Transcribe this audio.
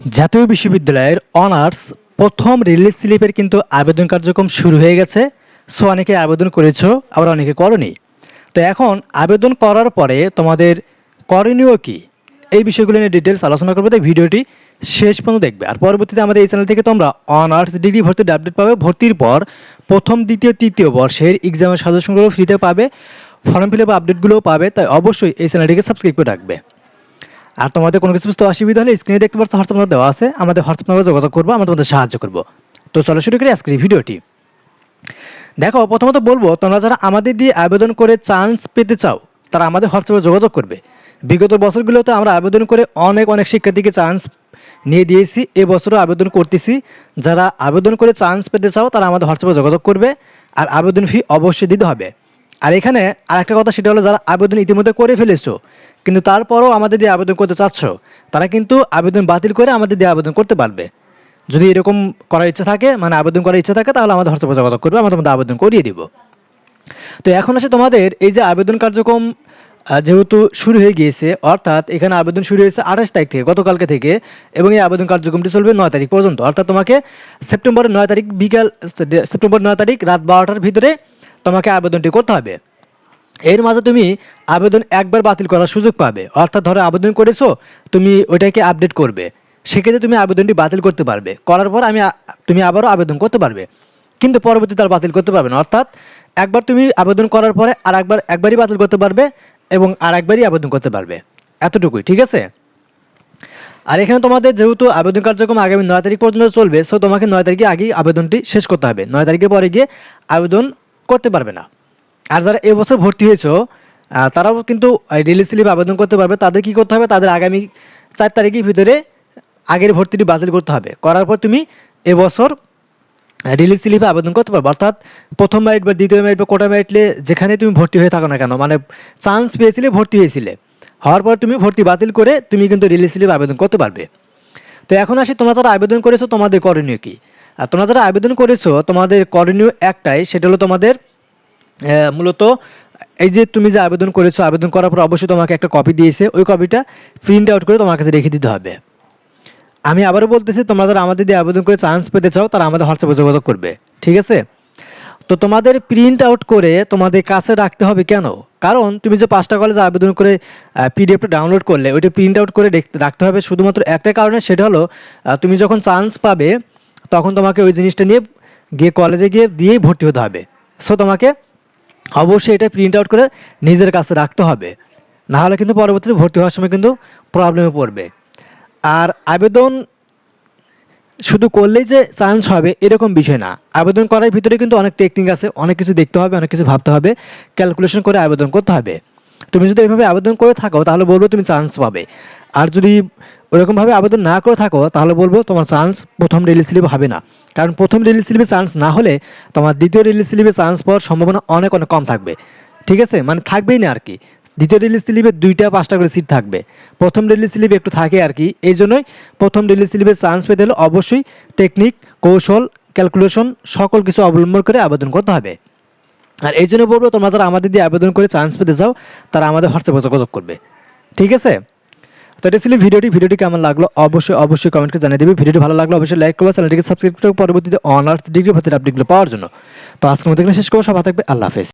জাতীয় বিশ্ববিদ্যালয়ের অনার্স প্রথম রিলিজ স্লিপের কিন্তু আবেদন কার্যক্রম শুরু হয়ে গেছে। সো অনেকে আবেদন করেছ, আবার অনেকে করনি। তো এখন আবেদন করার পরে তোমাদের করণীয় কি? এই বিষয়গুলো নিয়ে ডিটেলস আলোচনা করব, তাই ভিডিওটি শেষ পর্যন্ত দেখবে। আর পরবর্তীতে আমাদের এই চ্যানেল থেকে তোমরা অনার্স ডিগ্রি ভর্তির আপডেট পাবে। ভর্তির পর প্রথম, দ্বিতীয়, তৃতীয় বর্ষের এক্সামের সাজেশনগুলো ফ্রিতে পাবে। ফর্ম ফিল আপ আপডেটগুলোও পাবে, তাই অবশ্যই এই চ্যানেলটিকে সাবস্ক্রাইব করে রাখবে। আর তোমাদের কোনো কিছু বুঝতে অসুবিধা হলে স্ক্রিনে দেখতে পাচ্ছ হোয়াটসঅ্যাপ নাম্বার দেওয়া আছে, আমাদের হোয়াটসঅ্যাপ নাম্বারে যোগাযোগ করব, আমরা তোমাদের সাহায্য করব। তো চলো শুরু করি আজকের ভিডিওটি। দেখো, প্রথমত বলব, তোমরা যারা আমাদের দিয়ে আবেদন করে চান্স পেতে চাও, তারা আমাদের হোয়াটসঅ্যাপে যোগাযোগ করবে। বিগত বছরগুলোতে আমরা আবেদন করে অনেক অনেক শিক্ষার্থীকে চান্স নিয়ে দিয়েছি এবছরও আবেদন করতেছি। যারা আবেদন করে চান্স পেতে চাও, তারা আমাদের হোয়াটসঅ্যাপে যোগাযোগ করবে, আর আবেদন ফি অবশ্যই দিতে হবে। আর এখানে আরেকটা কথা, সেটা হলো যারা আবেদন ইতিমধ্যে করে ফেলেছো কিন্তু তারপরও আমাদের দিয়ে আবেদন করতে চাচ্ছ, তারা কিন্তু আবেদন বাতিল করে আমাদের দিয়ে আবেদন করতে পারবে। যদি এরকম করার ইচ্ছা থাকে মানে আবেদন করার ইচ্ছা থাকে, তাহলে আমাদের হোয়াটসঅ্যাপে যোগাযোগ করবে, আমরা তোমাদের আবেদন করিয়ে দিব। তো এখন আসে তোমাদের এই যে আবেদন কার্যক্রম যেহেতু শুরু হয়ে গিয়েছে, অর্থাৎ এখানে আবেদন শুরু হয়েছে আঠাশ তারিখ থেকে, গতকালকে থেকে, এবং এই আবেদন কার্যক্রমটি চলবে নয় তারিখ পর্যন্ত। অর্থাৎ তোমাকে সেপ্টেম্বরের নয় তারিখ বিকাল সেপ্টেম্বর নয় তারিখ রাত বারোটার ভিতরে তোমাকে আবেদনটি করতে হবে। এর মাঝে তুমি আবেদন একবার বাতিল করার সুযোগ পাবে। অর্থাৎ ধরো আবেদন করেছ, তুমি ওইটাকে আপডেট করবে। সেক্ষেত্রে তুমি আবেদনটি বাতিল করতে পারবে। করার পর আমি তুমি আবারও আবেদন করতে পারবে। কিন্তু পরবর্তীতে আর বাতিল করতে পারবে না। অর্থাৎ একবার তুমি আবেদন করার পরে আর একবার একবারই বাতিল করতে পারবে এবং আর একবারই আবেদন করতে পারবে। এতটুকুই, ঠিক আছে? আর এখানে তোমাদের যেহেতু আবেদন কার্যক্রম আগামী নয় তারিখ পর্যন্ত চলবে সো তোমাকে নয় তারিখে আগেই আবেদনটি শেষ করতে হবে। নয় তারিখের পরে গিয়ে আবেদন করতে পারবে না। আর যারা এবছর ভর্তি হয়েছো তারাও কিন্তু রিলিজ স্লিপ আবেদন করতে পারবে। তাদের কি করতে হবে? তাদের আগামী চার তারিখের ভিতরে আগের ভর্তিটি বাতিল করতে হবে। করার পর তুমি এবছর রিলিজ স্লিপে আবেদন করতে পারবে। অর্থাৎ প্রথম মেরিট বা দ্বিতীয় মেরিট বা কোটা মেরিটলে যেখানে তুমি ভর্তি হয়ে থাকো না কেন মানে চান্স পেয়েছিলে, ভর্তি হয়েছিলে। হওয়ার পর তুমি ভর্তি বাতিল করে তুমি কিন্তু রিলিজ স্লিপ আবেদন করতে পারবে। তো এখন আসি, তোমরা যারা আবেদন করেছ, তোমাদের করণীয় কি? আর তোমরা যারা আবেদন করেছ, তোমাদের করণীয় একটাই, সেটা হলো তোমাদের মূলত এই যে তুমি যে আবেদন করেছ, আবেদন করার পর অবশ্যই তোমাকে একটা কপি দিয়েছে। ওই কপিটা প্রিন্ট আউট করে তোমার কাছে রেখে দিতে হবে। আমি আবারও বলতেছি, তোমরা যারা আমাদের দিয়ে আবেদন করে চান্স পেতে চাও, তারা আমাদের হোয়াটসঅ্যাপে যোগাযোগ করবে, ঠিক আছে? তো তোমাদের প্রিন্ট আউট করে তোমাদের কাছে রাখতে হবে কেন? কারণ তুমি যে পাঁচটা কলেজে আবেদন করে পিডিএফটা ডাউনলোড করলে, ওইটা প্রিন্ট আউট করে রাখতে হবে। শুধুমাত্র একটা কারণে, সেটা হলো তুমি যখন চান্স পাবে, তখন তোমাকে ওই জিনিসটা নিয়ে গিয়ে কলেজে গিয়ে দিয়েই ভর্তি হতে হবে। সো তোমাকে অবশ্যই এটা প্রিন্ট আউট করে নিজের কাছে রাখতে হবে। না হলে কিন্তু পরবর্তীতে ভর্তি হওয়ার সময় কিন্তু প্রবলেমে পড়বে। আর আবেদন শুধু করলেই যে চান্স হবে এরকম বিষয় না। আবেদন করার ভিতরে কিন্তু অনেক টেকনিক আছে, অনেক কিছু দেখতে হবে, অনেক কিছু ভাবতে হবে ক্যালকুলেশন করে আবেদন করতে হবে। তুমি যদি এইভাবে আবেদন করে থাকো তাহলে বলব তুমি চান্স পাবে। আর যদি ওরকমভাবে আবেদন না করে থাকো, তাহলে বলব তোমার চান্স প্রথম রিলিজ স্লিপ হবে না। কারণ প্রথম রিলিজ স্লিপে চান্স না হলে তোমার দ্বিতীয় রিলিজ স্লিপে চান্স পাওয়ার সম্ভাবনা অনেক অনেক কম থাকবে। ঠিক আছে? মানে থাকবেই না আর কি দ্বিতীয় রিলিজ স্লিপে দুইটা, পাঁচটা করে সিট থাকবে। প্রথম রিলিজ স্লিপে একটু থাকে আর কি এই জন্যই প্রথম রিলিজ স্লিপে চান্স পেতে হলে অবশ্যই টেকনিক কৌশল ক্যালকুলেশন সকল কিছু অবলম্বন করে আবেদন করতে হবে। আর এই জন্য বলব, তোমরা যারা আমাদের দিয়ে আবেদন করে চান্স পেতে যাও তারা আমাদের হোয়াটসঅ্যাপে যোগাযোগ করবে। ঠিক আছে? তো এটা ছিল ভিডিওটি। ভিডিওটি কেমন লাগল? অবশ্যই অবশ্যই কমেন্টকে জানিয়ে দেবে। ভিডিওটি ভালো লাগল অবশ্যই লাইক করবে, চ্যানেলটিকে সাবস্ক্রাইব করবে পরবর্তীতে অনার্স ডিগ্রি ভর্তির আপডেটগুলো পাওয়ার জন্য। তো আজকের মধ্যে শেষ করব। সবাই থাকবে, আল্লাহ হাফেজ।